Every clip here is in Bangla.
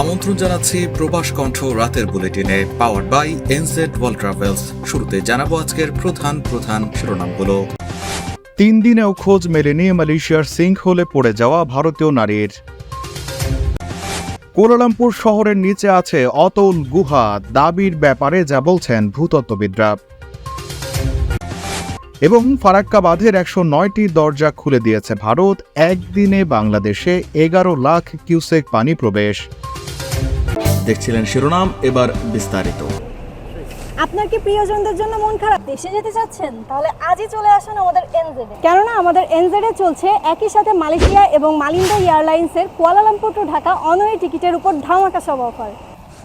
আমন্ত্রণ জানাচ্ছি প্রবাস কণ্ঠ রাতের বুলেটিনে power by NZ world travels শুরুতে জানাব আজকের প্রধান প্রধান শিরোনামগুলো। তিন দিনেও খোঁজ মেলেনি মালয়েশিয়ার সিঙ্কহোলে পড়ে যাওয়া ভারতীয় নারীর। কোলালামপুর শহরের নিচে আছে অতল গুহা, দাবির ব্যাপারে যা বলছেন ভূতত্ত্ববিদরা। এবং ফারাক্কা বাঁধের একশো নয়টি দরজা খুলে দিয়েছে ভারত, একদিনে বাংলাদেশে এগারো লাখ কিউসেক পানি প্রবেশ। দেখছিলেন শিরোনাম, এবার বিস্তারিত। আপনার কি প্রিয়জনদের জন্য মন খারাপ? দেশে যেতে চাচ্ছেন? তাহলে আজই চলে আসুন আমাদের এনজেডে কেননা আমাদের এনজেডে চলছে একই সাথে মালয়েশিয়া এবং মালিন্দা এয়ারলাইন্সের কুয়ালালামপুর টু ঢাকা অনওয়ে টিকিটের উপর ধামাকা সব অফার।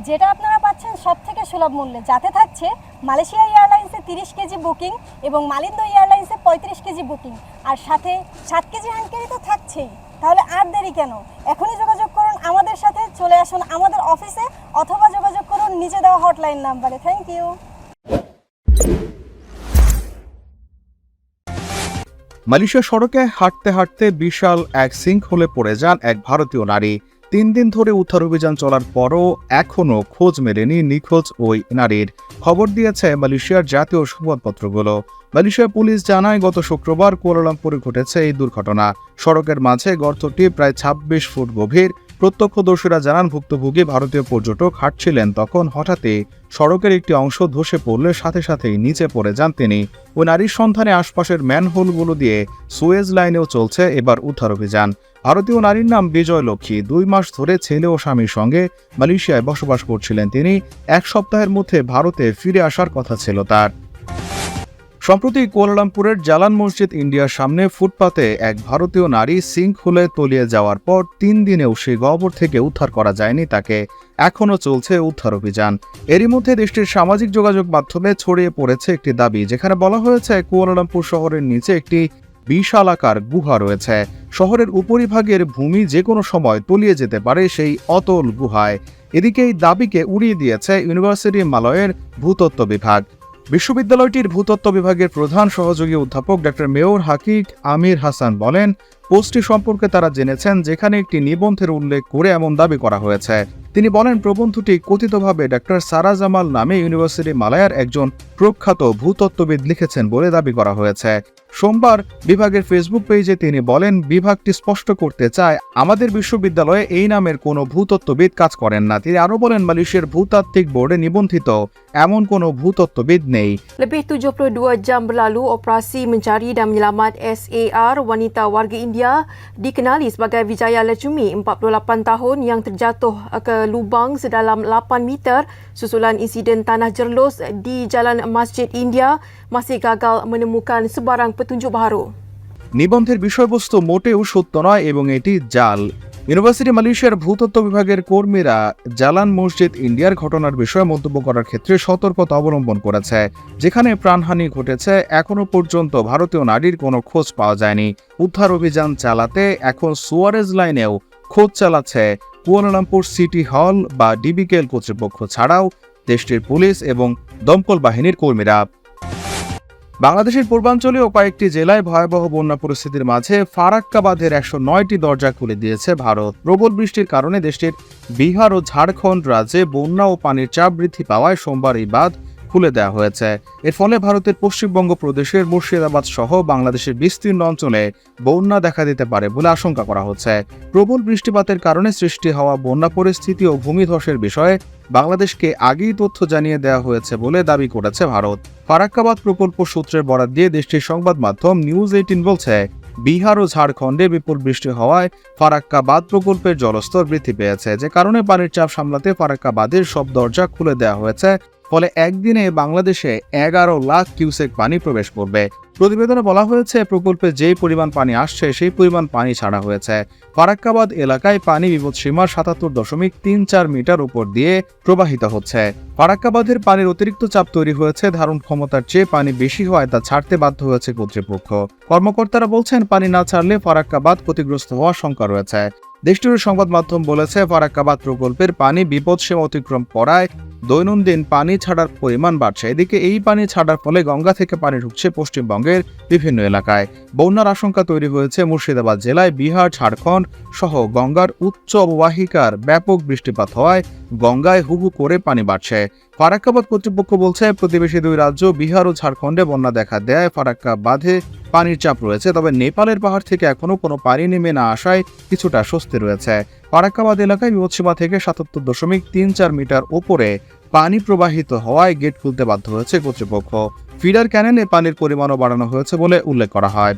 যেটা আপনারা পাচ্ছেন সব থেকে সুলভ মূল্যে। যাতে থাকছে মালয়েশিয়া এয়ারলাইন্সে তিরিশ কেজি বুকিং এবং মালিন্দা এয়ারলাইন্সে পঁয়ত্রিশ কেজি বুকিং। আর সাথে সাত কেজি হ্যান্ড ক্যারি তো থাকছেই। তাহলে আর দেরি কেন? এখনই যোগাযোগ আমাদের সাথে চলে আসুন আমাদের অফিসে অথবা যোগাযোগ করুন নিচে দেওয়া হটলাইন নাম্বারে। থ্যাংক ইউ মালয়েশিয়া সড়কে হাঁটতে হাঁটতে বিশাল এক সিঙ্কহোলে পড়ে যান এক ভারতীয় নারী। তিন দিন ধরে উদ্ধার অভিযান চলার পরও এখনও খোঁজ মেলেনি নিখোঁজ ওই নারীর। খবর দিয়েছে মালয়েশিয়ার জাতীয় সংবাদপত্রগুলো। মালয়েশিয়া পুলিশ জানায়, গত শুক্রবার কুয়ালালামপুরে ঘটেছে এই দুর্ঘটনা। সড়কের মাঝে গর্তটি প্রায় ২৬ ফুট গভীর। প্রত্যক্ষদর্শীরা জানান, ভুক্তভোগী ভারতীয় পর্যটক হাঁটছিলেন তখন হঠাৎই সড়কের একটি অংশ ধসে পড়লে সাথে সাথেই নিচে পড়ে যান তিনি ওই নারীর সন্ধানে আশপাশের ম্যানহোলগুলো দিয়ে সুয়েজ লাইনেও চলছে এবার উদ্ধার অভিযান। ভারতীয় নারীর নাম বিজয় লক্ষ্মী। দুই মাস ধরে ছেলে ও স্বামীর সঙ্গে মালয়েশিয়ায় বসবাস করছিলেন তিনি। এক সপ্তাহের মধ্যে ভারতে ফিরে আসার কথা ছিল তার। সম্প্রতি কুয়ালালামপুরের জালান মসজিদ ইন্ডিয়ার সামনে ফুটপাতে এক ভারতীয় নারী সিঙ্ক খুলে তলিয়ে যাওয়ার পর তিন দিনেও সেই গহ্বর থেকে উদ্ধার করা যায়নি তাকে। এখনও চলছে উদ্ধার অভিযান। এরই মধ্যে দেশটির সামাজিক যোগাযোগ মাধ্যমে ছড়িয়ে পড়েছে একটি দাবি, যেখানে বলা হয়েছে কুয়ালালামপুর শহরের নিচে একটি বিশালাকার গুহা রয়েছে। শহরের উপরিভাগের ভূমি যে কোনো সময় তলিয়ে যেতে পারে সেই অতল গুহায়। এদিকে এই দাবিকে উড়িয়ে দিয়েছে ইউনিভার্সিটি মালয়ের ভূতত্ত্ব বিভাগ। বিশ্ববিদ্যালয়টির ভূতত্ত্ব বিভাগের প্রধান সহযোগী অধ্যাপক ডক্টর মেয়র হাকিক আমির হাসান বলেন, পোস্টটি সম্পর্কে তারা জেনেছেন যেখানে একটি নিবন্ধের উল্লেখ করে এমন দাবি করা হয়েছে। তিনি বলেন, প্রবন্ধটি কথিতভাবে ডক্টর সারা জামাল নামে ইউনিভার্সিটি মালায়ার একজন প্রখ্যাত ভূতত্ত্ববিদ লিখেছেন বলে দাবি করা হয়েছে। সোমবার বিভাগের ফেসবুক পেজে তিনি বলেন বিভাগটি স্পষ্ট করতে চায় আমাদের বিশ্ববিদ্যালয়ে এই নামের কোনো ভূতত্ত্ববিদ কাজ করেন না তিনি আরও বলেন মালয়েশিয়ার ভূতাত্ত্বিক বোর্ডে নিবন্ধিত এমন কোনো ভূতত্ত্ববিদ নেই Lebih 72 jam berlalu, operasi mencari dan menyelamat SAR wanita warga India dikenali sebagai Vijaya Lechumi, 48 tahun yang terjatuh ke lubang sedalam 8 meter susulan insiden tanah jerlos di Jalan Masjid India masih gagal menemukan sebarang petunjuk baharu. নিবন্ধের বিষয়বস্তু মোটেও সত্য নয় এবং এটি জাল। ইউনিভার্সিটি মালয়েশিয়ার ভূতত্ত্ব বিভাগের কর্মীরা জালান মসজিদ ইন্ডিয়ার ঘটনার বিষয়ে মন্তব্য করার ক্ষেত্রে সতর্কতা অবলম্বন করেছে, যেখানে প্রাণহানি ঘটেছে এখনও পর্যন্ত ভারতীয় নারীর কোনো খোঁজ পাওয়া যায়নি। উদ্ধার অভিযান চালাতে এখন সুয়ারেজ লাইনেও খোঁজ চালাচ্ছে কুয়ালালামপুর সিটি হল বা ডিবিকেল কর্তৃপক্ষ ছাড়াও দেশটির পুলিশ এবং দমকল বাহিনীর কর্মীরা। বাংলাদেশের পূর্বাঞ্চলীয় কয়েকটি জেলায় ভয়াবহ বন্যা পরিস্থিতির মাঝে ফারাক্কা বাঁধের একশো নয়টি দরজা খুলে দিয়েছে ভারত। প্রবল বৃষ্টির কারণে দেশটির বিহার ও ঝাড়খণ্ড রাজ্যে বন্যা ও পানির চাপ বৃদ্ধি পাওয়ায় সোমবার এই বাঁধ খুলে দেওয়া হয়েছে। এর ফলে ভারতের পশ্চিমবঙ্গ প্রদেশের মুর্শিদাবাদ সহ বাংলাদেশের বিস্তীর্ণ অঞ্চলে বন্যা দেখা দিতে পারে বলে আশঙ্কা করা হচ্ছে। প্রবল বৃষ্টিপাতের কারণে সৃষ্টি হওয়া বন্যা পরিস্থিতি ও ভূমিধসের বিষয়ে বাংলাদেশকে আগেই তথ্য জানিয়ে দেওয়া হয়েছে বলে দাবি করেছে ভারত। ফারাক্কাবাদ প্রকল্প সূত্রের বরাদ দিয়ে দেশটির সংবাদ মাধ্যম নিউজ এইটিন বলছে বিহার ও ঝাড়খণ্ডে বিপুল বৃষ্টি হওয়ায় ফারাক্কা বাঁধ প্রকল্পের জলস্তর বৃদ্ধি পেয়েছে। যে কারণে পানির চাপ সামলাতে ফারাক্কা বাঁধের সব দরজা খুলে দেওয়া হয়েছে। ফলে একদিনে বাংলাদেশে এগারো লাখ কিউসেক পানি প্রবেশ করবে। প্রতিবেদনে বলা হয়েছে, প্রকল্পে যেই পরিমাণ পানি আসছে, সেই পরিমাণ পানি ছাড়া হয়েছে। ফারাক্কাবাদ এলাকায় পানি বিপদসীমার সাতাত্তর দশমিক তিন চার মিটার উপর দিয়ে প্রবাহিত হচ্ছে। ফারাক্কাবাদের পানির অতিরিক্ত চাপ তৈরি হয়েছে, ধারণ ক্ষমতার চেয়ে পানি বেশি হওয়ায় তা ছাড়তে বাধ্য হয়েছে কর্তৃপক্ষ। কর্মকর্তারা বলছেন, পানি না ছাড়লে ফারাক্কাবাদ ক্ষতিগ্রস্ত হওয়ার শঙ্কা রয়েছে। দেশটির সংবাদ মাধ্যম বলেছে, ফারাক্কাবাদ প্রকল্পের পানি বিপদসীমা অতিক্রম করায় দৈনন্দিন পানি ছাড়ার পরিমাণ বাড়ছে। এদিকে এই পানি ছাড়ার ফলে গঙ্গা থেকে পানি ঢুকছে পশ্চিমবঙ্গের বিভিন্ন এলাকায়। বন্যার আশঙ্কা তৈরি হয়েছে মুর্শিদাবাদ জেলায়, বিহার, ঝাড়খণ্ড সহ গঙ্গার উচ্চ অববাহিকার ব্যাপক বৃষ্টিপাত হওয়ায় গঙ্গায় হুহু করে পানি বাড়ছে। ফারাক্কাবাদ কর্তৃপক্ষ বলছে, প্রতিবেশী দুই রাজ্য বিহার ও ঝাড়খণ্ডে বন্যা দেখা দেয়, ফারাক্কা বাঁধে পানির চাপ রয়েছে, তবে নেপালের পাহাড় থেকে এখনও কোনো পানি নেমে না আসায় কিছুটা স্বস্তি রয়েছে। ফারাক্কাবাদ এলাকায় বিপদসীমা থেকে সাতাত্তর দশমিক তিন চার মিটার ওপরে পানি প্রবাহিত হওয়ায় গেট খুলতে বাধ্য হয়েছে কর্তৃপক্ষ। ফিডার ক্যানেলে পানির পরিমাণও বাড়ানো হয়েছে বলে উল্লেখ করা হয়।